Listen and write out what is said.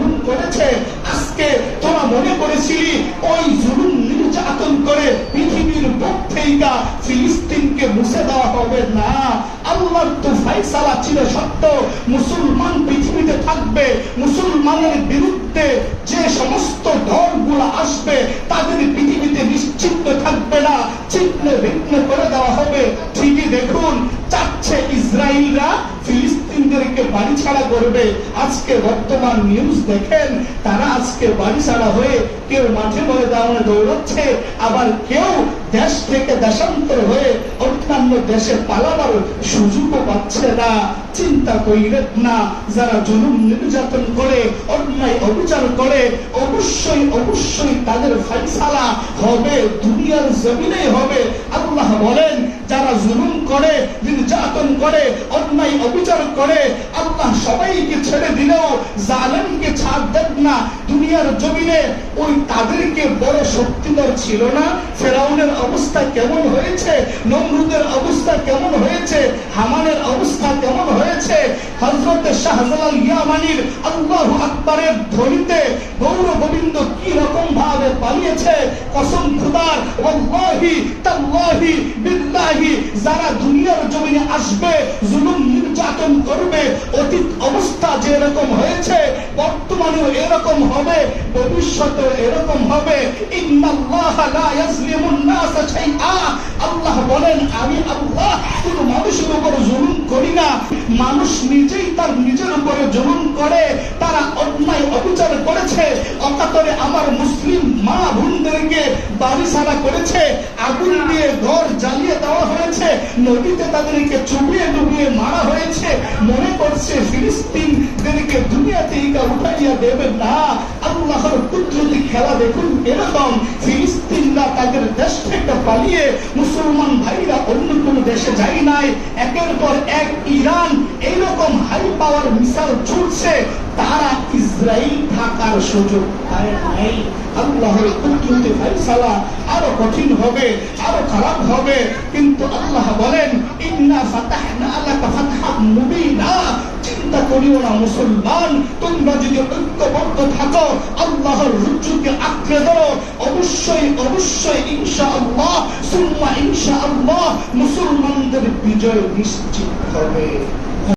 জুলুম করেছে, আজকে তোরা মনে করেছিলি ওই জুলুম নির্যাতন করে পৃথিবীর পক্ষেইকা ফিলিস্তিনকে মুছে দেওয়া হবে না। আল্লাহর তো ফাইসালা ছিল সত্য, মুসলমান পৃথিবীতে থাকবে, মুসলমানের বিরুদ্ধে যে সমস্ত ঢলগুলো আসবে, তাদের পৃথিবীতে নিশ্চিন্ত থাকবে না চিহ্ন ভিন্ন করে দেওয়া হবে। ফিলিস্তিনদেরকে বাড়ি ছাড়া করবে। আজকে বর্তমান নিউজ দেখেন, তারা আজকে বাড়ি ছাড়া হয়ে কেউ মাঠে ময়দানে দৌড়াচ্ছে, আবার কেউ দেশ থেকে দেশান্তর হয়ে অন্যান্য দেশে পালাবার সুযোগও পাচ্ছে না। চিন্তা করিলেন না, যারা জুলুম নির্যাতন করে, অন্যায় অবিচার করে, অবশ্যই অবশ্যই তাদের ফাইসালা হবে, দুনিয়ার জমিনে হবে। আল্লাহ বলেন, যারা জুলুম করে নির্যাতন করে, অন্যায় অবিচার করে, আল্লাহ সবাইকে ছেড়ে দিলেও জালেমকে ছাড় দেন না। দুনিয়ার জমিনে ওই তাদেরকে বড় শক্তিধর ছিল না। ফেরাউনের অবস্থা কেমন হয়েছে? নমরুদের অবস্থা কেমন হয়েছে? হামানের অবস্থা কেমন হয়েছে? হজরত শাহজালাল ইয়ামানির আল্লাহ আকবরের ধ্বনিতে গৌর গোবিন্দ কি রকম ভাবে পালিয়েছে? কসম খুদার, ওয়াল্লাহি তাল্লাহি বিল্লাহি, যারা দুনিয়ার জমিনে আসবে, জুলুম নির্যাতন করবে, অতীত অবস্থা যে এরকম হয়েছে, বর্তমানেও এরকম হবে ভবিষ্যতে এরকম হবে। আল্লাহ বলেন, আমি আল্লাহ মানুষের উপর জুলুম করি না। মানুষ নিজেই তার নিজের উপরে জুলুম করে, তারা বাড়ি করেছে, আগুন দিয়ে ঘর জ্বালিয়ে দেওয়া হয়েছে, নদীতে তাদেরকে চুবিয়ে ডুবিয়ে মারা হয়েছে। মনে করছে ফিলিস্তিনদেরকে দুনিয়া থেকে উঠাইয়া দেবে না। আল্লাহর কুদরতি খেলা দেখুন, এরকম ফিলিস্তিনরা তাদের দেশ থেকে পালিয়ে মুসলমান ভাইরা অন্য কোন দেশে নাই। একের পর এক ইরান এইরকম হাই পাওয়ার মিসাইল ছুটছে তারা ইসরায়েল থাকার সুযোগ পায় নাই। আল্লাহর কুদরতি ফয়সালা আরও কঠিন হবে, আরও খারাপ হবে। কিন্তু আল্লাহ বলেন চিন্তা করিও না, মুসলমান। তোমরা যদি ঐক্যবদ্ধ থাকো, আল্লাহর রুজুকে আঁকড়ে ধরো, অবশ্যই অবশ্যই, ইনশাআল্লাহ, সুম্মা ইনশাআল্লাহ, মুসলমানদের বিজয় নিশ্চিত হবে।